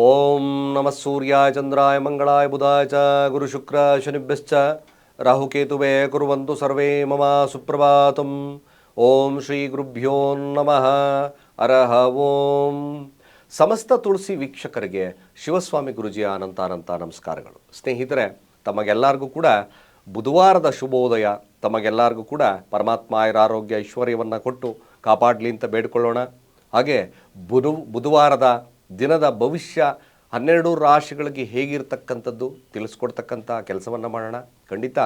ಓಂ ನಮಃ ಸೂರ್ಯಾಯ ಚಂದ್ರಾಯ ಮಂಗಳಾಯ ಬುಧಾಯ ಚ ಗುರು ಶುಕ್ರ ಶನಿಭ್ಯಶ್ಚ ರಾಹುಕೇತುವೆ ಕುರುವಂತು ಸರ್ವೇ ಮಮ ಸುಪ್ರಭಾತಂ ಓಂ ಶ್ರೀ ಗುರುಭ್ಯೋ ನಮಃ ಅರಹ ಓಂ ಸಮಸ್ತ ತುಳಸಿ ವೀಕ್ಷಕರಿಗೆ ಶಿವಸ್ವಾಮಿ ಗುರುಜಿಯ ಅನಂತ ಅನಂತ ನಮಸ್ಕಾರಗಳು. ಸ್ನೇಹಿತರೆ, ತಮಗೆಲ್ಲರಿಗೂ ಕೂಡ ಬುಧವಾರದ ಶುಭೋದಯ, ತಮಗೆಲ್ಲರಿಗೂ ಕೂಡ ಪರಮಾತ್ಮ ಆಯುರ ಆರೋಗ್ಯ ಐಶ್ವರ್ಯವನ್ನು ಕೊಟ್ಟು ಕಾಪಾಡಲಿ ಅಂತ ಬೇಡಿಕೊಳ್ಳೋಣ. ಹಾಗೆ ಬುಧ, ಬುಧವಾರದ ದಿನದ ಭವಿಷ್ಯ ಹನ್ನೆರಡು ರಾಶಿಗಳಿಗೆ ಹೇಗಿರ್ತಕ್ಕಂಥದ್ದು ತಿಳಿಸ್ಕೊಡ್ತಕ್ಕಂಥ ಕೆಲಸವನ್ನು ಮಾಡೋಣ. ಖಂಡಿತ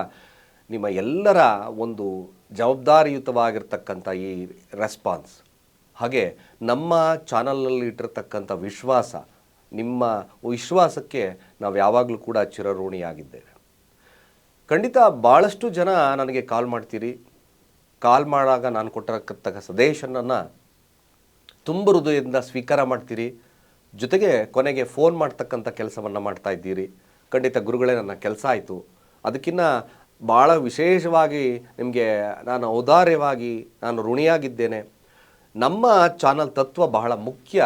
ನಿಮ್ಮ ಎಲ್ಲರ ಒಂದು ಜವಾಬ್ದಾರಿಯುತವಾಗಿರ್ತಕ್ಕಂಥ ಈ ರೆಸ್ಪಾನ್ಸ್ ಹಾಗೆ ನಮ್ಮ ಚಾನಲಲ್ಲಿ ಇಟ್ಟಿರ್ತಕ್ಕಂಥ ವಿಶ್ವಾಸ, ನಿಮ್ಮ ವಿಶ್ವಾಸಕ್ಕೆ ನಾವು ಯಾವಾಗಲೂ ಕೂಡ ಚಿರಋಣಿಯಾಗಿದ್ದೇವೆ. ಖಂಡಿತ ಭಾಳಷ್ಟು ಜನ ನನಗೆ ಕಾಲ್ ಮಾಡ್ತೀರಿ. ಕಾಲ್ ಮಾಡಾಗ ನಾನು ಕೊಟ್ಟಿರತಕ್ಕ ಸದೇಶನನ್ನು ತುಂಬ ಹೃದಯದಿಂದ ಸ್ವೀಕಾರ ಮಾಡ್ತೀರಿ. ಜೊತೆಗೆ ಕೊನೆಗೆ ಫೋನ್ ಮಾಡ್ತಕ್ಕಂಥ ಕೆಲಸವನ್ನು ಮಾಡ್ತಾ ಇದ್ದೀರಿ. ಖಂಡಿತ ಗುರುಗಳೇ, ನನ್ನ ಕೆಲಸ ಆಯಿತು. ಅದಕ್ಕಿನ್ನ ಭಾಳ ವಿಶೇಷವಾಗಿ ನಿಮಗೆ ನಾನು ಔದಾರ್ಯವಾಗಿ ನಾನು ಋಣಿಯಾಗಿದ್ದೇನೆ. ನಮ್ಮ ಚಾನಲ್ ತತ್ವ ಬಹಳ ಮುಖ್ಯ.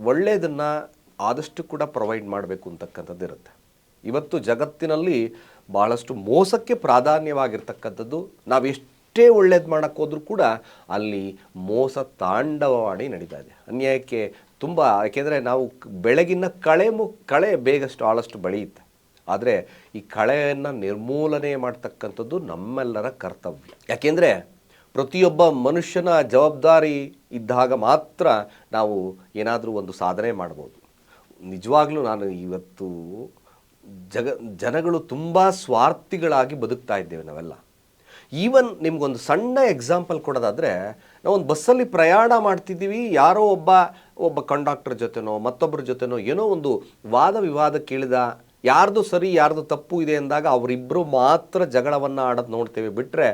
ಒಳ್ಳೆಯದನ್ನು ಆದಷ್ಟು ಕೂಡ ಪ್ರೊವೈಡ್ ಮಾಡಬೇಕು ಅಂತಕ್ಕಂಥದ್ದು ಇರುತ್ತೆ. ಇವತ್ತು ಜಗತ್ತಿನಲ್ಲಿ ಭಾಳಷ್ಟು ಮೋಸಕ್ಕೆ ಪ್ರಾಧಾನ್ಯವಾಗಿರ್ತಕ್ಕಂಥದ್ದು. ನಾವು ಎಷ್ಟೇ ಒಳ್ಳೇದು ಮಾಡೋಕ್ಕೋದ್ರೂ ಕೂಡ ಅಲ್ಲಿ ಮೋಸ ತಾಂಡವವಾಡಿ ನಡೀತಾ ಇದೆ. ಅನ್ಯಾಯಕ್ಕೆ ತುಂಬ, ಯಾಕೆಂದರೆ ನಾವು ಬೆಳಗಿನ ಕಳೆ ಮು, ಕಳೆ ಬೇಗಷ್ಟು ಆಳಷ್ಟು ಬೆಳೆಯುತ್ತೆ. ಆದರೆ ಈ ಕಳೆಯನ್ನು ನಿರ್ಮೂಲನೆ ಮಾಡ್ತಕ್ಕಂಥದ್ದು ನಮ್ಮೆಲ್ಲರ ಕರ್ತವ್ಯ. ಯಾಕೆಂದರೆ ಪ್ರತಿಯೊಬ್ಬ ಮನುಷ್ಯನ ಜವಾಬ್ದಾರಿ ಇದ್ದಾಗ ಮಾತ್ರ ನಾವು ಏನಾದರೂ ಒಂದು ಸಾಧನೆ ಮಾಡ್ಬೋದು. ನಿಜವಾಗ್ಲೂ ನಾನು ಇವತ್ತು ಜಗ, ಜನಗಳು ತುಂಬ ಸ್ವಾರ್ಥಿಗಳಾಗಿ ಬದುಕ್ತಾ ಇದ್ದೇವೆ ನಾವೆಲ್ಲ. ಈವನ್ ನಿಮ್ಗೊಂದು ಸಣ್ಣ ಎಕ್ಸಾಂಪಲ್ ಕೊಡೋದಾದರೆ ನಾವೊಂದು ಬಸ್ಸಲ್ಲಿ ಪ್ರಯಾಣ ಮಾಡ್ತಿದ್ದೀವಿ, ಯಾರೋ ಒಬ್ಬ ಒಬ್ಬ ಕಂಡಕ್ಟರ್ ಜೊತೆನೋ ಮತ್ತೊಬ್ಬರ ಜೊತೆನೋ, ಏನೋ ಒಂದು ವಾದ ವಿವಾದ ಕೇಳಿದ, ಯಾರ್ದು ಸರಿ, ಯಾರ್ದು ತಪ್ಪು ಇದೆ ಅಂದಾಗ ಅವರಿಬ್ಬರು ಮಾತ್ರ ಜಗಳವನ್ನು ಆಡೋದು ನೋಡ್ತೇವೆ. ಬಿಟ್ಟರೆ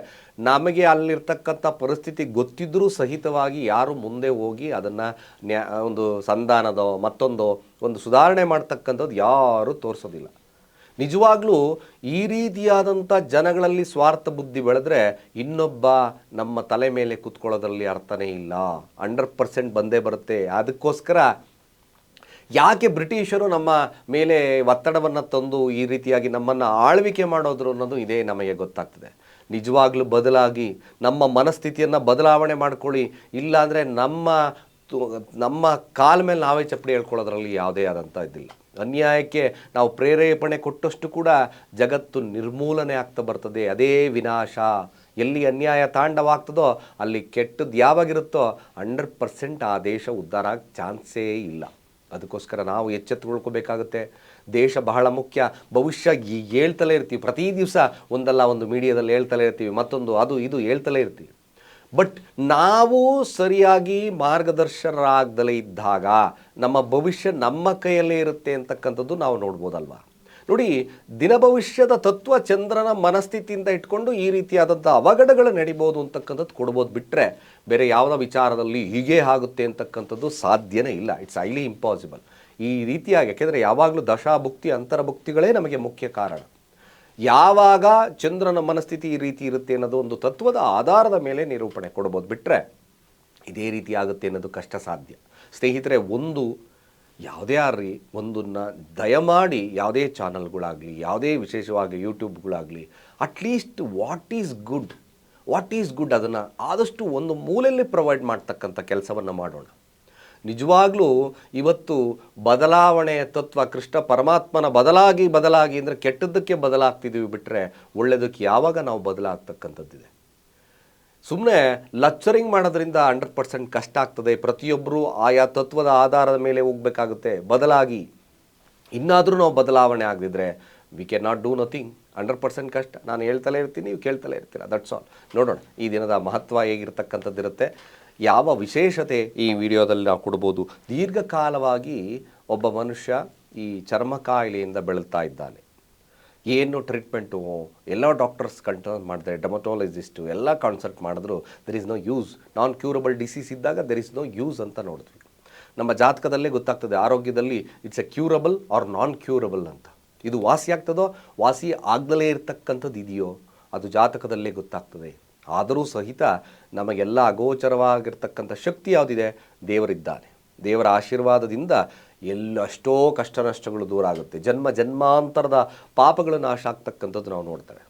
ನಮಗೆ ಅಲ್ಲಿರ್ತಕ್ಕಂಥ ಪರಿಸ್ಥಿತಿ ಗೊತ್ತಿದ್ದರೂ ಸಹಿತವಾಗಿ ಯಾರು ಮುಂದೆ ಹೋಗಿ ಅದನ್ನು ನ್ಯಾ, ಒಂದು ಸಂಧಾನದೋ, ಮತ್ತೊಂದೋ, ಒಂದು ಸುಧಾರಣೆ ಮಾಡ್ತಕ್ಕಂಥದ್ದು ಯಾರೂ ತೋರಿಸೋದಿಲ್ಲ. ನಿಜವಾಗ್ಲೂ ಈ ರೀತಿಯಾದಂಥ ಜನಗಳಲ್ಲಿ ಸ್ವಾರ್ಥ ಬುದ್ಧಿ ಬೆಳೆದ್ರೆ ಇನ್ನೊಬ್ಬ ನಮ್ಮ ತಲೆ ಮೇಲೆ ಕೂತ್ಕೊಳ್ಳೋದ್ರಲ್ಲಿ ಅರ್ಥನೇ ಇಲ್ಲ. ಹಂಡ್ರೆಡ್ ಪರ್ಸೆಂಟ್ ಬಂದೇ ಬರುತ್ತೆ. ಅದಕ್ಕೋಸ್ಕರ ಯಾಕೆ ಬ್ರಿಟಿಷರು ನಮ್ಮ ಮೇಲೆ ಒತ್ತಡವನ್ನು ತಂದು ಈ ರೀತಿಯಾಗಿ ನಮ್ಮನ್ನು ಆಳ್ವಿಕೆ ಮಾಡೋದ್ರು ಅನ್ನೋದು ಇದೇ ನಮಗೆ ಗೊತ್ತಾಗ್ತದೆ. ನಿಜವಾಗ್ಲೂ ಬದಲಾಗಿ ನಮ್ಮ ಮನಸ್ಥಿತಿಯನ್ನು ಬದಲಾವಣೆ ಮಾಡ್ಕೊಳ್ಳಿ. ಇಲ್ಲಾಂದರೆ ನಮ್ಮ ನಮ್ಮ ಕಾಲ ಮೇಲೆ ನಾವೇ ಚಪ್ಪಡಿ ಹೇಳ್ಕೊಳ್ಳೋದ್ರಲ್ಲಿ ಯಾವುದೇ ಆದಂಥ ಇದಿಲ್ಲ. ಅನ್ಯಾಯಕ್ಕೆ ನಾವು ಪ್ರೇರೇಪಣೆ ಕೊಟ್ಟಷ್ಟು ಕೂಡ ಜಗತ್ತು ನಿರ್ಮೂಲನೆ ಆಗ್ತಾ ಬರ್ತದೆ, ಅದೇ ವಿನಾಶ. ಎಲ್ಲಿ ಅನ್ಯಾಯ ತಾಂಡವಾಗ್ತದೋ ಅಲ್ಲಿ ಕೆಟ್ಟದ್ದು ಯಾವಾಗಿರುತ್ತೋ ಹಂಡ್ರೆಡ್ ಪರ್ಸೆಂಟ್ ಆ ದೇಶ ಉದ್ಧಾರ ಆಗ ಚಾನ್ಸೇ ಇಲ್ಲ. ಅದಕ್ಕೋಸ್ಕರ ನಾವು ಎಚ್ಚೆತ್ತುಕೊಳ್ಕೋಬೇಕಾಗುತ್ತೆ ದೇಶ ಬಹಳ ಮುಖ್ಯ. ಭವಿಷ್ಯ ಹೇಳ್ತಲೇ ಇರ್ತೀವಿ. ಪ್ರತಿ ದಿವಸ ಒಂದಲ್ಲ ಒಂದು ಮೀಡಿಯಾದಲ್ಲಿ ಹೇಳ್ತಲೇ ಇರ್ತೀವಿ. ಮತ್ತೊಂದು ಅದು ಇದು ಹೇಳ್ತಲೇ ಇರ್ತೀವಿ. ಬಟ್ ನಾವು ಸರಿಯಾಗಿ ಮಾರ್ಗದರ್ಶನರಾಗದಲೇ ಇದ್ದಾಗ ನಮ್ಮ ಭವಿಷ್ಯ ನಮ್ಮ ಕೈಯಲ್ಲೇ ಇರುತ್ತೆ ಅಂತಕ್ಕಂಥದ್ದು ನಾವು ನೋಡ್ಬೋದಲ್ವ? ನೋಡಿ, ದಿನ ಭವಿಷ್ಯದ ತತ್ವ ಚಂದ್ರನ ಮನಸ್ಥಿತಿಯಿಂದ ಇಟ್ಕೊಂಡು ಈ ರೀತಿಯಾದಂಥ ಅವಘಡಗಳು ನಡಿಬೋದು ಅಂತಕ್ಕಂಥದ್ದು ಕೊಡ್ಬೋದು ಬಿಟ್ಟರೆ ಬೇರೆ ಯಾವುದೇ ವಿಚಾರದಲ್ಲಿ ಹೀಗೆ ಆಗುತ್ತೆ ಅಂತಕ್ಕಂಥದ್ದು ಸಾಧ್ಯನೇ ಇಲ್ಲ. ಇಟ್ಸ್ ಹೈಲಿ ಇಂಪಾಸಿಬಲ್ ಈ ರೀತಿಯಾಗಿ, ಯಾಕೆಂದರೆ ಯಾವಾಗಲೂ ದಶಾಭುಕ್ತಿ, ಅಂತರಭುಕ್ತಿಗಳೇ ನಮಗೆ ಮುಖ್ಯ ಕಾರಣ. ಯಾವಾಗ ಚಂದ್ರನ ಮನಸ್ಥಿತಿ ಈ ರೀತಿ ಇರುತ್ತೆ ಅನ್ನೋದು ಒಂದು ತತ್ವದ ಆಧಾರದ ಮೇಲೆ ನಿರೂಪಣೆ ಕೊಡ್ಬೋದು. ಬಿಟ್ಟರೆ ಇದೇ ರೀತಿ ಆಗುತ್ತೆ ಅನ್ನೋದು ಕಷ್ಟ ಸಾಧ್ಯ. ಸ್ನೇಹಿತರೆ, ಒಂದು ಯಾವುದೇ ಆರ್ರಿ ಒಂದನ್ನು ದಯಮಾಡಿ ಯಾವುದೇ ಚಾನಲ್ಗಳಾಗಲಿ, ಯಾವುದೇ ವಿಶೇಷವಾಗಿ ಯೂಟ್ಯೂಬ್ಗಳಾಗಲಿ at least what is good what is good ಅದನ್ನು ಆದಷ್ಟು ಒಂದು ಮೂಲೆಯಲ್ಲಿ ಪ್ರೊವೈಡ್ ಮಾಡ್ತಕ್ಕಂಥ ಕೆಲಸವನ್ನು ಮಾಡೋಣ. ನಿಜವಾಗ್ಲೂ ಇವತ್ತು ಬದಲಾವಣೆಯ ತತ್ವ ಕೃಷ್ಣ ಪರಮಾತ್ಮನ ಬದಲಾಗಿ ಬದಲಾಗಿ ಅಂದರೆ ಕೆಟ್ಟದ್ದಕ್ಕೆ ಬದಲಾಗ್ತಿದ್ದೀವಿ ಬಿಟ್ಟರೆ ಒಳ್ಳೆಯದಕ್ಕೆ ಯಾವಾಗ ನಾವು ಬದಲಾಗ್ತಕ್ಕಂಥದ್ದಿದೆ? ಸುಮ್ಮನೆ ಲಚ್ಚರಿಂಗ್ ಮಾಡೋದ್ರಿಂದ ಹಂಡ್ರೆಡ್ ಪರ್ಸೆಂಟ್ ಕಷ್ಟ ಆಗ್ತದೆ. ಪ್ರತಿಯೊಬ್ಬರೂ ಆಯಾ ತತ್ವದ ಆಧಾರದ ಮೇಲೆ ಹೋಗಬೇಕಾಗುತ್ತೆ. ಬದಲಾಗಿ ಇನ್ನಾದರೂ ನಾವು ಬದಲಾವಣೆ ಆಗದಿದ್ರೆ we can not do nothing hundred percent ಕಷ್ಟ. ನಾನು ಹೇಳ್ತಲೇ ಇರ್ತೀನಿ, ನೀವು ಕೇಳ್ತಲೇ ಇರ್ತೀರ. ದಟ್ಸ್ ಆಲ್ ನೋಡೋಣ. ಈ ದಿನದ ಮಹತ್ವ ಹೇಗಿರ್ತಕ್ಕಂಥದ್ದಿರುತ್ತೆ. ಯಾವ ವಿಶೇಷತೆ ಈ ವಿಡಿಯೋದಲ್ಲಿ ನಾವು ಕೊಡ್ಬೋದು? ದೀರ್ಘಕಾಲವಾಗಿ ಒಬ್ಬ ಮನುಷ್ಯ ಈ ಚರ್ಮ ಕಾಯಿಲೆಯಿಂದ ಬೆಳೀತಾ ಇದ್ದಾನೆ. ಏನು ಟ್ರೀಟ್ಮೆಂಟು? ಎಲ್ಲ ಡಾಕ್ಟರ್ಸ್ ಕನ್ಸಲ್ಟ್ ಮಾಡಿದೆ ಡೆಮಟೋಲಜಿಸ್ಟು ಎಲ್ಲ ಕನ್ಸಲ್ಟ್ ಮಾಡಿದ್ರು there is no use non curable disease ಇದ್ದಾಗ ದೆರ್ ಇಸ್ ನೋ ಯೂಸ್ ಅಂತ ನೋಡಿದ್ವಿ ನಮ್ಮ ಜಾತಕದಲ್ಲೇ ಗೊತ್ತಾಗ್ತದೆ, ಆರೋಗ್ಯದಲ್ಲಿ it's a curable or non curable ಅಂತ. ಇದು ವಾಸಿ ಆಗ್ತದೋ? ವಾಸಿ ಆಗ್ದಲೇ ಇರತಕ್ಕಂಥದ್ದು ಇದೆಯೋ? ಅದು ಜಾತಕದಲ್ಲೇ ಗೊತ್ತಾಗ್ತದೆ. ಆದರೂ ಸಹಿತ ನಮಗೆಲ್ಲ ಅಗೋಚರವಾಗಿರ್ತಕ್ಕಂಥ ಶಕ್ತಿ ಯಾವುದಿದೆ? ದೇವರಿದ್ದಾನೆ. ದೇವರ ಆಶೀರ್ವಾದದಿಂದ ಎಲ್ಲಷ್ಟೋ ಕಷ್ಟ ನಷ್ಟಗಳು ದೂರ ಆಗುತ್ತೆ. ಜನ್ಮ ಜನ್ಮಾಂತರದ ಪಾಪಗಳು ನಾಶ ಆಗ್ತಕ್ಕಂಥದ್ದು ನಾವು ನೋಡ್ತೇವೆ.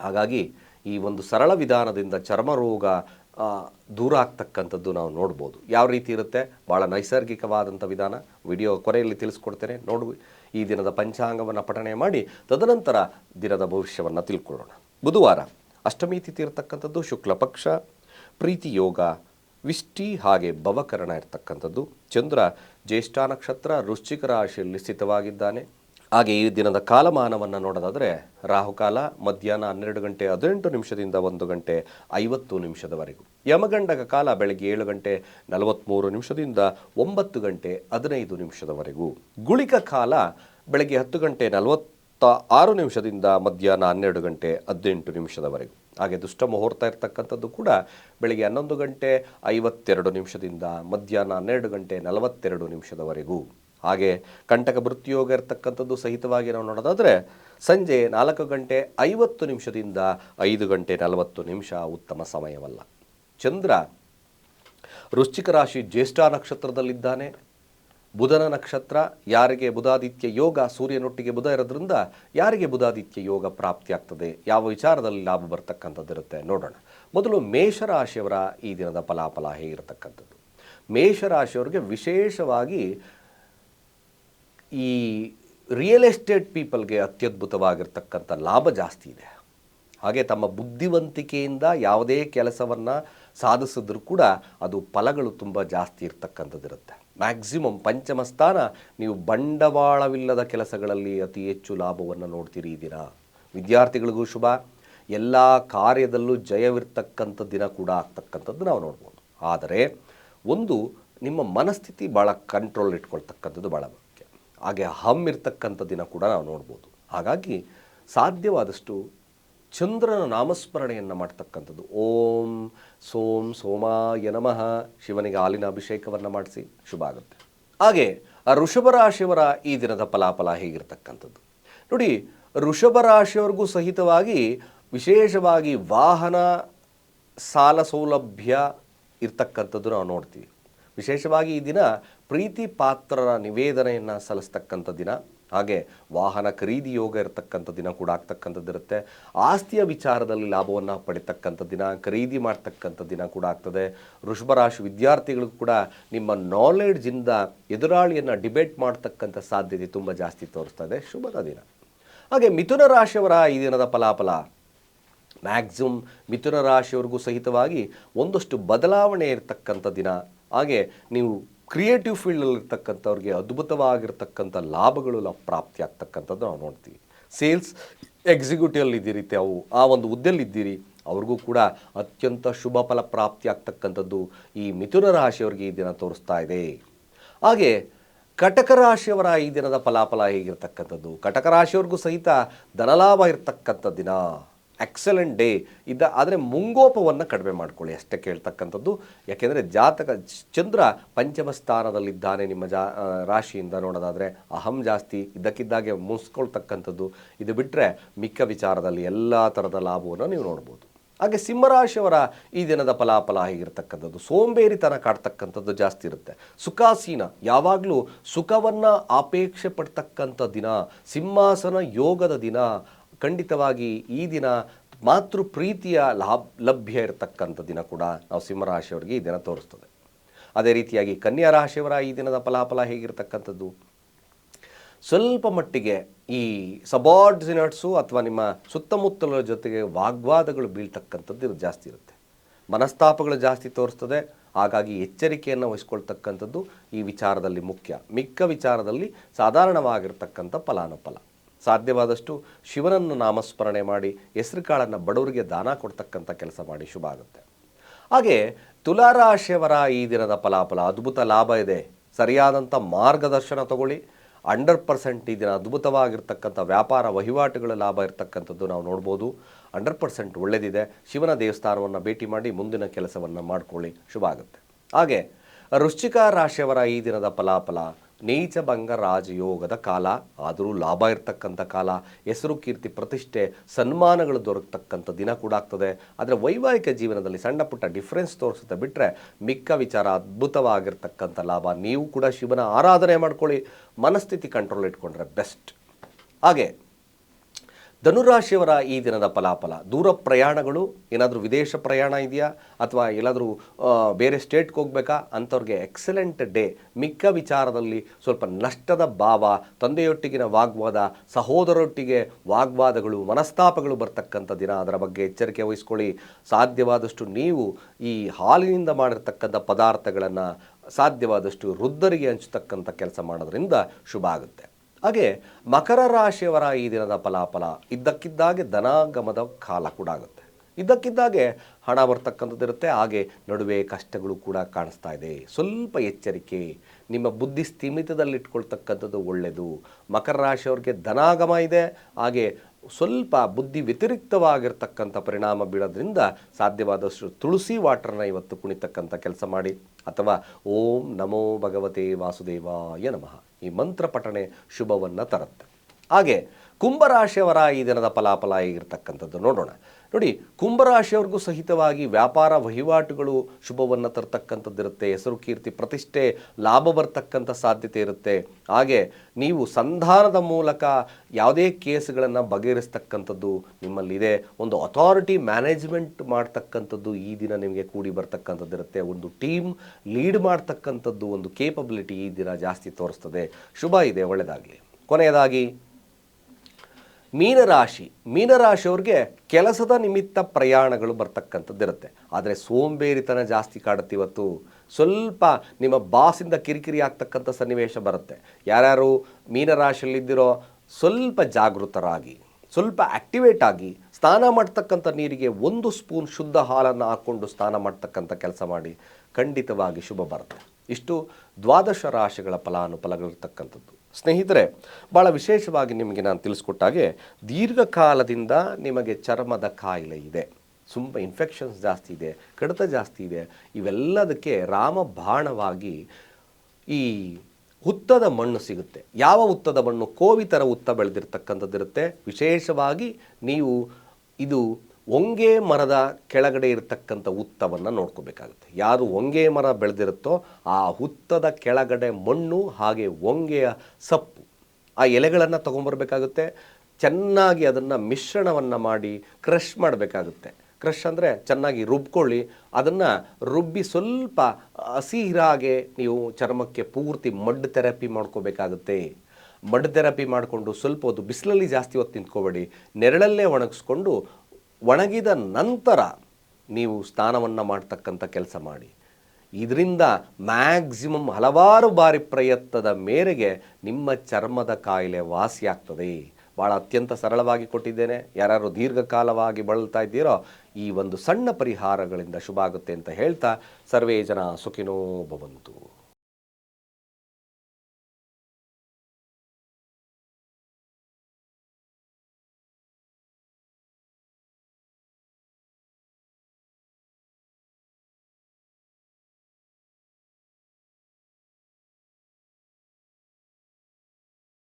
ಹಾಗಾಗಿ ಈ ಒಂದು ಸರಳ ವಿಧಾನದಿಂದ ಚರ್ಮ ರೋಗ ದೂರ ಆಗ್ತಕ್ಕಂಥದ್ದು ನಾವು ನೋಡ್ಬೋದು. ಯಾವ ರೀತಿ ಇರುತ್ತೆ? ಭಾಳ ನೈಸರ್ಗಿಕವಾದಂಥ ವಿಧಾನ. ವಿಡಿಯೋ ಕೊನೆಯಲ್ಲಿ ತಿಳಿಸ್ಕೊಡ್ತೇನೆ. ನೋಡು, ಈ ದಿನದ ಪಂಚಾಂಗವನ್ನು ಪಠಣೆ ಮಾಡಿ, ತದನಂತರ ದಿನದ ಭವಿಷ್ಯವನ್ನು ತಿಳ್ಕೊಳ್ಳೋಣ. ಬುಧವಾರ. ಅಷ್ಟಮಿ ತಿಥಿ ಇರತಕ್ಕಂಥದ್ದು ಶುಕ್ಲಪಕ್ಷ, ಪ್ರೀತಿ ಯೋಗ ವಿಷ್ಟಿ ಹಾಗೆ ಭವಕರಣ ಇರತಕ್ಕಂಥದ್ದು. ಚಂದ್ರ ಜ್ಯೇಷ್ಠ ನಕ್ಷತ್ರ ವೃಶ್ಚಿಕ ರಾಶಿಯಲ್ಲಿ ಸ್ಥಿತವಾಗಿದ್ದಾನೆ. ಹಾಗೆ ಈ ದಿನದ ಕಾಲಮಾನವನ್ನು ನೋಡೋದಾದರೆ ರಾಹುಕಾಲ ಮಧ್ಯಾಹ್ನ ಹನ್ನೆರಡು ಗಂಟೆ ಹದಿನೆಂಟು ನಿಮಿಷದಿಂದ ಒಂದು ಗಂಟೆ ಐವತ್ತು ನಿಮಿಷದವರೆಗೂ. ಯಮಗಂಡಕ ಕಾಲ ಬೆಳಗ್ಗೆ ಏಳು ಗಂಟೆ ನಲವತ್ತ್ಮೂರು ನಿಮಿಷದಿಂದ ಒಂಬತ್ತು ಗಂಟೆ ಹದಿನೈದು ನಿಮಿಷದವರೆಗೂ. ಗುಳಿಕ ಕಾಲ ಬೆಳಗ್ಗೆ ಹತ್ತು ಗಂಟೆ ನಲವತ್ತ ಆರು ನಿಮಿಷದಿಂದ ಮಧ್ಯಾಹ್ನ ಹನ್ನೆರಡು ಗಂಟೆ ಹದಿನೆಂಟು ನಿಮಿಷದವರೆಗೂ. ಹಾಗೆ ದುಷ್ಟ ಮುಹೂರ್ತ ಇರ್ತಕ್ಕಂಥದ್ದು ಕೂಡ ಬೆಳಿಗ್ಗೆ ಹನ್ನೊಂದು ಗಂಟೆ ಐವತ್ತೆರಡು ನಿಮಿಷದಿಂದ ಮಧ್ಯಾಹ್ನ ಹನ್ನೆರಡು ಗಂಟೆ ನಲವತ್ತೆರಡು ನಿಮಿಷದವರೆಗೂ. ಹಾಗೆ ಕಂಟಕ ಮೃತ್ಯುಯೋಗ ಇರತಕ್ಕಂಥದ್ದು ಸಹಿತವಾಗಿ ನಾವು ನೋಡೋದಾದರೆ ಸಂಜೆ ನಾಲ್ಕು ಗಂಟೆ ಐವತ್ತು ನಿಮಿಷದಿಂದ ಐದು ಗಂಟೆ ನಲವತ್ತು ನಿಮಿಷ ಉತ್ತಮ ಸಮಯವಲ್ಲ. ಚಂದ್ರ ವೃಶ್ಚಿಕ ರಾಶಿ ಜ್ಯೇಷ್ಠ ನಕ್ಷತ್ರದಲ್ಲಿದ್ದಾನೆ. ಬುಧನ ನಕ್ಷತ್ರ ಯಾರಿಗೆ ಬುಧಾದಿತ್ಯ ಯೋಗ ಸೂರ್ಯನೊಟ್ಟಿಗೆ ಬುಧ ಇರೋದ್ರಿಂದ ಯಾರಿಗೆ ಬುಧಾದಿತ್ಯ ಯೋಗ ಪ್ರಾಪ್ತಿಯಾಗ್ತದೆ? ಯಾವ ವಿಚಾರದಲ್ಲಿ ಲಾಭ ಬರ್ತಕ್ಕಂಥದ್ದಿರುತ್ತೆ ನೋಡೋಣ. ಮೊದಲು ಮೇಷರಾಶಿಯವರ ಈ ದಿನದ ಫಲಾಫಲ ಹೇಗಿರತಕ್ಕಂಥದ್ದು? ಮೇಷರಾಶಿಯವರಿಗೆ ವಿಶೇಷವಾಗಿ ಈ ರಿಯಲ್ ಎಸ್ಟೇಟ್ ಪೀಪಲ್ಗೆ ಅತ್ಯದ್ಭುತವಾಗಿರ್ತಕ್ಕಂಥ ಲಾಭ ಜಾಸ್ತಿ ಇದೆ. ಹಾಗೆ ತಮ್ಮ ಬುದ್ಧಿವಂತಿಕೆಯಿಂದ ಯಾವುದೇ ಕೆಲಸವನ್ನು ಸಾಧಿಸಿದ್ರೂ ಕೂಡ ಅದು ಫಲಗಳು ತುಂಬ ಜಾಸ್ತಿ ಇರ್ತಕ್ಕಂಥದ್ದಿರುತ್ತೆ. ಮ್ಯಾಕ್ಸಿಮಮ್ ಪಂಚಮ ಸ್ಥಾನ ನೀವು ಬಂಡವಾಳವಿಲ್ಲದ ಕೆಲಸಗಳಲ್ಲಿ ಅತಿ ಹೆಚ್ಚು ಲಾಭವನ್ನು ನೋಡ್ತೀರಿ ಈ ವಿದ್ಯಾರ್ಥಿಗಳಿಗೂ ಶುಭ. ಎಲ್ಲ ಕಾರ್ಯದಲ್ಲೂ ಜಯವಿರ್ತಕ್ಕಂಥ ದಿನ ಕೂಡ ಆಗ್ತಕ್ಕಂಥದ್ದು ನಾವು ನೋಡ್ಬೋದು. ಆದರೆ ಒಂದು ನಿಮ್ಮ ಮನಸ್ಥಿತಿ ಭಾಳ ಕಂಟ್ರೋಲ್ ಇಟ್ಕೊಳ್ತಕ್ಕಂಥದ್ದು ಭಾಳ ಮುಖ್ಯ. ಹಾಗೆ ಹಮ್ ಇರ್ತಕ್ಕಂಥ ದಿನ ಕೂಡ ನಾವು ನೋಡ್ಬೋದು. ಹಾಗಾಗಿ ಸಾಧ್ಯವಾದಷ್ಟು ಚಂದ್ರನ ನಾಮಸ್ಮರಣೆಯನ್ನು ಮಾಡ್ತಕ್ಕಂಥದ್ದು. ಓಂ ಸೋಂ ಸೋಮಾಯ ನಮಃ. ಶಿವನಿಗೆ ಹಾಲಿನ ಅಭಿಷೇಕವನ್ನು ಮಾಡಿಸಿ ಶುಭ ಆಗುತ್ತೆ. ಹಾಗೆ ಆ ವೃಷಭ ರಾಶಿಯವರ ಈ ದಿನದ ಫಲಾಫಲ ಹೇಗಿರ್ತಕ್ಕಂಥದ್ದು? ನೋಡಿ, ಋಷಭ ರಾಶಿಯವರಿಗೂ ಸಹಿತವಾಗಿ ವಿಶೇಷವಾಗಿ ವಾಹನ ಸಾಲ ಸೌಲಭ್ಯ ಇರ್ತಕ್ಕಂಥದ್ದು ನಾವು ನೋಡ್ತೀವಿ. ವಿಶೇಷವಾಗಿ ಈ ದಿನ ಪ್ರೀತಿ ಪಾತ್ರರ ನಿವೇದನೆಯನ್ನು ಸಲ್ಲಿಸ್ತಕ್ಕಂಥ ದಿನ. ಹಾಗೆ ವಾಹನ ಖರೀದಿ ಯೋಗ ಇರತಕ್ಕಂಥ ದಿನ ಕೂಡ ಆಗ್ತಕ್ಕಂಥದ್ದಿರುತ್ತೆ ಆಸ್ತಿಯ ವಿಚಾರದಲ್ಲಿ ಲಾಭವನ್ನು ಪಡಿತಕ್ಕಂಥ ದಿನ, ಖರೀದಿ ಮಾಡ್ತಕ್ಕಂಥ ದಿನ ಕೂಡ ಆಗ್ತದೆ. ವೃಷಭರಾಶಿ ವಿದ್ಯಾರ್ಥಿಗಳಿಗೂ ಕೂಡ ನಿಮ್ಮ ನಾಲೆಡ್ಜಿಂದ ಎದುರಾಳಿಯನ್ನು ಡಿಬೇಟ್ ಮಾಡ್ತಕ್ಕಂಥ ಸಾಧ್ಯತೆ ತುಂಬ ಜಾಸ್ತಿ ತೋರಿಸ್ತಾ ಇದೆ. ಶುಭದ ದಿನ. ಹಾಗೆ ಮಿಥುನ ರಾಶಿಯವರ ಈ ದಿನದ ಫಲಾಫಲ. ಮ್ಯಾಕ್ಸಿಮಮ್ ಮಿಥುನ ರಾಶಿಯವರಿಗೂ ಸಹಿತವಾಗಿ ಒಂದಷ್ಟು ಬದಲಾವಣೆ ಇರತಕ್ಕಂಥ ದಿನ. ಹಾಗೆ ನೀವು ಕ್ರಿಯೇಟಿವ್ ಫೀಲ್ಡಲ್ಲಿರ್ತಕ್ಕಂಥವ್ರಿಗೆ ಅದ್ಭುತವಾಗಿರ್ತಕ್ಕಂಥ ಲಾಭಗಳು ಲ- ಪ್ರಾಪ್ತಿ ಆಗ್ತಕ್ಕಂಥದ್ದು ನಾವು ನೋಡ್ತೀವಿ. ಸೇಲ್ಸ್ ಎಕ್ಸಿಕ್ಯೂಟಿವಲ್ಲಿ ಇದ್ದೀರಿ ಅವು ಆ ಒಂದು ಹುದ್ದೆಯಲ್ಲಿದ್ದೀರಿ, ಅವ್ರಿಗೂ ಕೂಡ ಅತ್ಯಂತ ಶುಭ ಫಲ ಪ್ರಾಪ್ತಿ ಆಗ್ತಕ್ಕಂಥದ್ದು ಈ ಮಿಥುನ ರಾಶಿಯವರಿಗೆ ಈ ದಿನ ತೋರಿಸ್ತಾ ಇದೆ. ಹಾಗೆ ಕಟಕ ರಾಶಿಯವರ ಈ ದಿನದ ಫಲಾಫಲ ಹೇಗಿರ್ತಕ್ಕಂಥದ್ದು? ಕಟಕ ರಾಶಿಯವ್ರಿಗೂ ಸಹಿತ ಧನಲಾಭ ಇರ್ತಕ್ಕಂಥ ದಿನ. ಎಕ್ಸಲೆಂಟ್ ಡೇ ಇದ್ದ ಆದರೆ ಮುಂಗೋಪವನ್ನು ಕಡಿಮೆ ಮಾಡ್ಕೊಳ್ಳಿ ಅಷ್ಟೇ ಕೇಳ್ತಕ್ಕಂಥದ್ದು. ಯಾಕೆಂದರೆ ಜಾತಕ, ಚಂದ್ರ ಪಂಚಮ ಸ್ಥಾನದಲ್ಲಿದ್ದಾನೆ ನಿಮ್ಮ ಜಾ ರಾಶಿಯಿಂದ ನೋಡೋದಾದರೆ. ಅಹಂ ಜಾಸ್ತಿ ಇದ್ದಕ್ಕಿದ್ದಾಗೆ ಮುಗಿಸ್ಕೊಳ್ತಕ್ಕಂಥದ್ದು ಇದು ಬಿಟ್ಟರೆ ಮಿಕ್ಕ ವಿಚಾರದಲ್ಲಿ ಎಲ್ಲ ಥರದ ಲಾಭವನ್ನು ನೀವು ನೋಡ್ಬೋದು. ಹಾಗೆ ಸಿಂಹರಾಶಿಯವರ ಈ ದಿನದ ಫಲಾಫಲ ಹೇಗಿರ್ತಕ್ಕಂಥದ್ದು. ಸೋಂಬೇರಿತನ ಕಾಡ್ತಕ್ಕಂಥದ್ದು ಜಾಸ್ತಿ ಇರುತ್ತೆ. ಸುಖಾಸೀನ, ಯಾವಾಗಲೂ ಸುಖವನ್ನು ಅಪೇಕ್ಷೆ ಪಡ್ತಕ್ಕಂಥ ದಿನ. ಸಿಂಹಾಸನ ಯೋಗದ ದಿನ. ಖಂಡಿತವಾಗಿ ಈ ದಿನ ಮಾತೃ ಪ್ರೀತಿಯ ಲಾಭ, ಲಭ್ಯ ಇರತಕ್ಕಂಥ ದಿನ ಕೂಡ ನಾವು ಸಿಂಹರಾಶಿಯವರಿಗೆ ಈ ದಿನ ತೋರಿಸ್ತದೆ. ಅದೇ ರೀತಿಯಾಗಿ ಕನ್ಯಾ ರಾಶಿಯವರ ಈ ದಿನದ ಫಲಾಫಲ ಹೇಗಿರ್ತಕ್ಕಂಥದ್ದು? ಸ್ವಲ್ಪ ಮಟ್ಟಿಗೆ ಈ ಸಬಾರ್ಡಿನೇಟ್ಸು ಅಥವಾ ನಿಮ್ಮ ಸುತ್ತಮುತ್ತಲ ಜೊತೆಗೆ ವಾಗ್ವಾದಗಳು ಬೀಳ್ತಕ್ಕಂಥದ್ದು ಜಾಸ್ತಿ ಇರುತ್ತೆ. ಮನಸ್ತಾಪಗಳು ಜಾಸ್ತಿ ತೋರಿಸ್ತದೆ. ಹಾಗಾಗಿ ಎಚ್ಚರಿಕೆಯನ್ನು ವಹಿಸ್ಕೊಳ್ತಕ್ಕಂಥದ್ದು ಈ ವಿಚಾರದಲ್ಲಿ ಮುಖ್ಯ. ಮಿಕ್ಕ ವಿಚಾರದಲ್ಲಿ ಸಾಧಾರಣವಾಗಿರ್ತಕ್ಕಂಥ ಫಲಾನುಫಲ. ಸಾಧ್ಯವಾದಷ್ಟು ಶಿವನನ್ನು ನಾಮಸ್ಮರಣೆ ಮಾಡಿ ಹೆಸರು ಕಾಳನ್ನು ಬಡವರಿಗೆ ದಾನ ಕೊಡ್ತಕ್ಕಂಥ ಕೆಲಸ ಮಾಡಿ ಶುಭ ಆಗುತ್ತೆ. ಹಾಗೆ ತುಲಾರಾಶಿಯವರ ಈ ದಿನದ ಫಲಾಫಲ ಅದ್ಭುತ ಲಾಭ ಇದೆ. ಸರಿಯಾದಂಥ ಮಾರ್ಗದರ್ಶನ ತಗೊಳ್ಳಿ. ಅಂಡರ್ ಪರ್ಸೆಂಟ್ ಈ ದಿನ ಅದ್ಭುತವಾಗಿರ್ತಕ್ಕಂಥ ವ್ಯಾಪಾರ ವಹಿವಾಟುಗಳ ಲಾಭ ಇರತಕ್ಕಂಥದ್ದು ನಾವು ನೋಡ್ಬೋದು. ಅಂಡರ್ ಪರ್ಸೆಂಟ್ ಒಳ್ಳೆಯದಿದೆ ಶಿವನ ದೇವಸ್ಥಾನವನ್ನು ಭೇಟಿ ಮಾಡಿ ಮುಂದಿನ ಕೆಲಸವನ್ನು ಮಾಡ್ಕೊಳ್ಳಿ. ಶುಭ ಆಗುತ್ತೆ. ಹಾಗೆ ವೃಶ್ಚಿಕ ರಾಶಿಯವರ ಈ ದಿನದ ಫಲಾಫಲ ನೀಚಭಂಗ ರಾಜಯೋಗದ ಕಾಲ, ಆದರೂ ಲಾಭ ಇರ್ತಕ್ಕಂಥ ಕಾಲ, ಹೆಸರು ಕೀರ್ತಿ ಪ್ರತಿಷ್ಠೆ, ಸನ್ಮಾನಗಳು ದೊರಕತಕ್ಕಂಥ ದಿನ ಕೂಡ ಆಗ್ತದೆ. ಆದರೆ ವೈವಾಹಿಕ ಜೀವನದಲ್ಲಿ ಸಣ್ಣ ಪುಟ್ಟ ಡಿಫ್ರೆನ್ಸ್ ತೋರಿಸುತ್ತೆ ಬಿಟ್ಟರೆ ಮಿಕ್ಕ ವಿಚಾರ ಅದ್ಭುತವಾಗಿರ್ತಕ್ಕಂಥ ಲಾಭ. ನೀವು ಕೂಡ ಶಿವನ ಆರಾಧನೆ ಮಾಡ್ಕೊಳ್ಳಿ. ಮನಸ್ಥಿತಿ ಕಂಟ್ರೋಲ್ ಇಟ್ಕೊಂಡ್ರೆ ಬೆಸ್ಟ್ ಹಾಗೆ ಧನುರಾಶಿಯವರ ಈ ದಿನದ ಫಲಾಫಲ, ದೂರ ಪ್ರಯಾಣಗಳು, ಏನಾದರೂ ವಿದೇಶ ಪ್ರಯಾಣ ಇದೆಯಾ? ಅಥವಾ ಎಲ್ಲಾದರೂ ಬೇರೆ ಸ್ಟೇಟ್ಗೆ ಹೋಗ್ಬೇಕಾ? ಅಂಥವ್ರಿಗೆ ಎಕ್ಸಲೆಂಟ್ ಡೇ, ಮಿಕ್ಕ ವಿಚಾರದಲ್ಲಿ ಸ್ವಲ್ಪ ನಷ್ಟದ ಭಾವ, ತಂದೆಯೊಟ್ಟಿಗಿನ ವಾಗ್ವಾದ ಸಹೋದರೊಟ್ಟಿಗೆ ವಾಗ್ವಾದಗಳು, ಮನಸ್ತಾಪಗಳು ಬರ್ತಕ್ಕಂಥ ದಿನ. ಅದರ ಬಗ್ಗೆ ಎಚ್ಚರಿಕೆ ವಹಿಸ್ಕೊಳ್ಳಿ. ಸಾಧ್ಯವಾದಷ್ಟು ನೀವು ಈ ಹಾಲಿನಿಂದ ಮಾಡಿರ್ತಕ್ಕಂಥ ಪದಾರ್ಥಗಳನ್ನು ಸಾಧ್ಯವಾದಷ್ಟು ವೃದ್ಧರಿಗೆ ಹಂಚತಕ್ಕಂಥ ಕೆಲಸ ಮಾಡೋದ್ರಿಂದ ಶುಭ ಆಗುತ್ತೆ. ಹಾಗೆ ಮಕರ ರಾಶಿಯವರ ಈ ದಿನದ ಫಲಾಫಲ ಇದ್ದಕ್ಕಿದ್ದಾಗೆ ಧನಾಗಮದ ಕಾಲ ಕೂಡ ಆಗುತ್ತೆ. ಇದ್ದಕ್ಕಿದ್ದಾಗೆ ಹಣ ಬರ್ತಕ್ಕಂಥದ್ದು ಇರುತ್ತೆ, ಹಾಗೆ ನಡುವೆ ಕಷ್ಟಗಳು ಕೂಡ ಕಾಣಿಸ್ತಾ ಇದೆ. ಸ್ವಲ್ಪ ಎಚ್ಚರಿಕೆ, ನಿಮ್ಮ ಬುದ್ಧಿ ಸ್ಥಿಮಿತದಲ್ಲಿಟ್ಕೊಳ್ತಕ್ಕಂಥದ್ದು ಒಳ್ಳೆಯದು ಮಕರ ರಾಶಿಯವ್ರಿಗೆ ಧನಾಗಮ ಇದೆ, ಹಾಗೆ ಸ್ವಲ್ಪ ಬುದ್ಧಿ ವ್ಯತಿರಿಕ್ತವಾಗಿರ್ತಕ್ಕಂಥ ಪರಿಣಾಮ ಬೀಳೋದ್ರಿಂದ ಸಾಧ್ಯವಾದಷ್ಟು ತುಳಸಿ ವಾಟರ್ನ ಇವತ್ತು ಕುಣಿತಕ್ಕಂಥ ಕೆಲಸ ಮಾಡಿ ಅಥವಾ ಓಂ ನಮೋ ಭಗವತೆ ವಾಸುದೇವಾಯ ನಮಃ. ಈ ಮಂತ್ರ ಪಠಣೆ ಶುಭವನ್ನು ತರುತ್ತೆ. ಹಾಗೆ ಕುಂಭರಾಶಿಯವರ ಈ ದಿನದ ಫಲಾಫಲ ಹೇಗಿರ್ತಕ್ಕಂಥದ್ದು ನೋಡೋಣ. ನೋಡಿ, ಕುಂಭರಾಶಿಯವ್ರಿಗೂ ಸಹಿತವಾಗಿ ವ್ಯಾಪಾರ ವಹಿವಾಟುಗಳು ಶುಭವನ್ನು ತರ್ತಕ್ಕಂಥದ್ದಿರುತ್ತೆ. ಹೆಸರು ಕೀರ್ತಿ ಪ್ರತಿಷ್ಠೆ, ಲಾಭ ಬರ್ತಕ್ಕಂಥ ಸಾಧ್ಯತೆ ಇರುತ್ತೆ. ಹಾಗೆ ನೀವು ಸಂಧಾನದ ಮೂಲಕ ಯಾವುದೇ ಕೇಸ್ಗಳನ್ನು ಬಗೆಹರಿಸ್ತಕ್ಕಂಥದ್ದು ನಿಮ್ಮಲ್ಲಿದೆ. ಒಂದು ಅಥಾರಿಟಿ ಮ್ಯಾನೇಜ್ಮೆಂಟ್ ಮಾಡ್ತಕ್ಕಂಥದ್ದು ಈ ದಿನ ನಿಮಗೆ ಕೂಡಿ ಬರ್ತಕ್ಕಂಥದ್ದಿರುತ್ತೆ. ಒಂದು ಟೀಮ್ ಲೀಡ್ ಮಾಡ್ತಕ್ಕಂಥದ್ದು ಒಂದು ಕೇಪಬಿಲಿಟಿ ಈ ದಿನ ಜಾಸ್ತಿ ತೋರಿಸ್ತದೆ. ಶುಭ ಇದೆ ಒಳ್ಳೆಯದಾಗಲಿ ಕೊನೆಯದಾಗಿ ಮೀನರಾಶಿ, ಮೀನರಾಶಿಯವ್ರಿಗೆ ಕೆಲಸದ ನಿಮಿತ್ತ ಪ್ರಯಾಣಗಳು ಬರ್ತಕ್ಕಂಥದ್ದಿರುತ್ತೆ. ಆದರೆ ಸೋಂಬೇರಿತನ ಜಾಸ್ತಿ ಕಾಡುತ್ತೆ ಇವತ್ತು. ಸ್ವಲ್ಪ ನಿಮ್ಮ ಬಾಸಿಂದ ಕಿರಿಕಿರಿ ಆಗ್ತಕ್ಕಂಥ ಸನ್ನಿವೇಶ ಬರುತ್ತೆ. ಯಾರ್ಯಾರು ಮೀನರಾಶಿಯಲ್ಲಿದ್ದಿರೋ ಸ್ವಲ್ಪ ಜಾಗೃತರಾಗಿ, ಸ್ವಲ್ಪ ಆಕ್ಟಿವೇಟ್ ಆಗಿ ಸ್ನಾನ ಮಾಡ್ತಕ್ಕಂಥ ನೀರಿಗೆ ಒಂದು ಸ್ಪೂನ್ ಶುದ್ಧ ಹಾಲನ್ನು ಹಾಕ್ಕೊಂಡು ಸ್ನಾನ ಮಾಡ್ತಕ್ಕಂಥ ಕೆಲಸ ಮಾಡಿ ಖಂಡಿತವಾಗಿ ಶುಭ ಬರುತ್ತೆ. ಇಷ್ಟು ದ್ವಾದಶ ರಾಶಿಗಳ ಫಲಾನುಫಲಗಳಿರ್ತಕ್ಕಂಥದ್ದು. ಸ್ನೇಹಿತರೆ ಭಾಳ ವಿಶೇಷವಾಗಿ ನಿಮಗೆ ನಾನು ತಿಳಿಸ್ಕೊಟ್ಟಾಗೆ ದೀರ್ಘಕಾಲದಿಂದ ನಿಮಗೆ ಚರ್ಮದ ಕಾಯಿಲೆ ಇದೆ. ತುಂಬ ಇನ್ಫೆಕ್ಷನ್ಸ್ ಜಾಸ್ತಿ ಇದೆ, ಕಡಿತ ಜಾಸ್ತಿ ಇದೆ. ಇವೆಲ್ಲದಕ್ಕೆ ರಾಮಬಾಣವಾಗಿ ಈ ಹುತ್ತದ ಮಣ್ಣು ಸಿಗುತ್ತೆ. ಯಾವ ಹುತ್ತದ ಮಣ್ಣು? ಕೋವಿತರ ಹುತ್ತ ಬೆಳೆದಿರ್ತಕ್ಕಂಥದ್ದಿರುತ್ತೆ. ವಿಶೇಷವಾಗಿ ನೀವು ಇದು ಹೊಂಗೆ ಮರದ ಕೆಳಗಡೆ ಇರತಕ್ಕಂಥ ಹುತ್ತವನ್ನು ನೋಡ್ಕೋಬೇಕಾಗುತ್ತೆ. ಯಾರು ಹೊಂಗೆ ಮರ ಬೆಳೆದಿರುತ್ತೋ ಆ ಹುತ್ತದ ಕೆಳಗಡೆ ಮಣ್ಣು ಹಾಗೆ ಒಂಗೆಯ ಸಪ್ಪು. ಆ ಎಲೆಗಳನ್ನು ತೊಗೊಂಬರ್ಬೇಕಾಗುತ್ತೆ. ಚೆನ್ನಾಗಿ ಅದನ್ನು ಮಿಶ್ರಣವನ್ನು ಮಾಡಿ ಕ್ರಷ್ ಮಾಡಬೇಕಾಗುತ್ತೆ. ಕ್ರಷ್ ಅಂದರೆ ಚೆನ್ನಾಗಿ ರುಬ್ಕೊಳ್ಳಿ, ಅದನ್ನು ರುಬ್ಬಿ ಸ್ವಲ್ಪ ಹಸಿ ಹಾಗೆ ನೀವು ಚರ್ಮಕ್ಕೆ ಪೂರ್ತಿ ಮಡ್ ಥೆರಪಿ ಮಾಡ್ಕೋಬೇಕಾಗುತ್ತೆ. ಮಡ್ ಥೆರಪಿ ಮಾಡಿಕೊಂಡು ಸ್ವಲ್ಪ ಹೊತ್ತು ಬಿಸಿಲಲ್ಲಿ ಜಾಸ್ತಿ ಹೊತ್ತು ನಿಂತ್ಕೋಬೇಡಿ. ನೆರಳಲ್ಲೇ ಒಣಗಿಸ್ಕೊಂಡು ಒಣಗಿದ ನಂತರ ನೀವು ಸ್ನಾನವನ್ನು ಮಾಡ್ತಕ್ಕಂಥ ಕೆಲಸ ಮಾಡಿ. ಇದರಿಂದ ಮ್ಯಾಕ್ಸಿಮಮ್ ಹಲವಾರು ಬಾರಿ ಪ್ರಯತ್ನದ ಮೇರೆಗೆ ನಿಮ್ಮ ಚರ್ಮದ ಕಾಯಿಲೆ ವಾಸಿಯಾಗ್ತದೆ. ಭಾಳ ಅತ್ಯಂತ ಸರಳವಾಗಿ ಕೊಟ್ಟಿದ್ದೇನೆ. ಯಾರು ದೀರ್ಘಕಾಲವಾಗಿ ಬಳಲ್ತಾ ಇದ್ದೀರೋ ಈ ಒಂದು ಸಣ್ಣ ಪರಿಹಾರಗಳಿಂದ ಶುಭ ಆಗುತ್ತೆ ಅಂತ ಹೇಳ್ತಾ ಸರ್ವೇ ಜನ ಸುಖಿನೋ ಭವಂತು.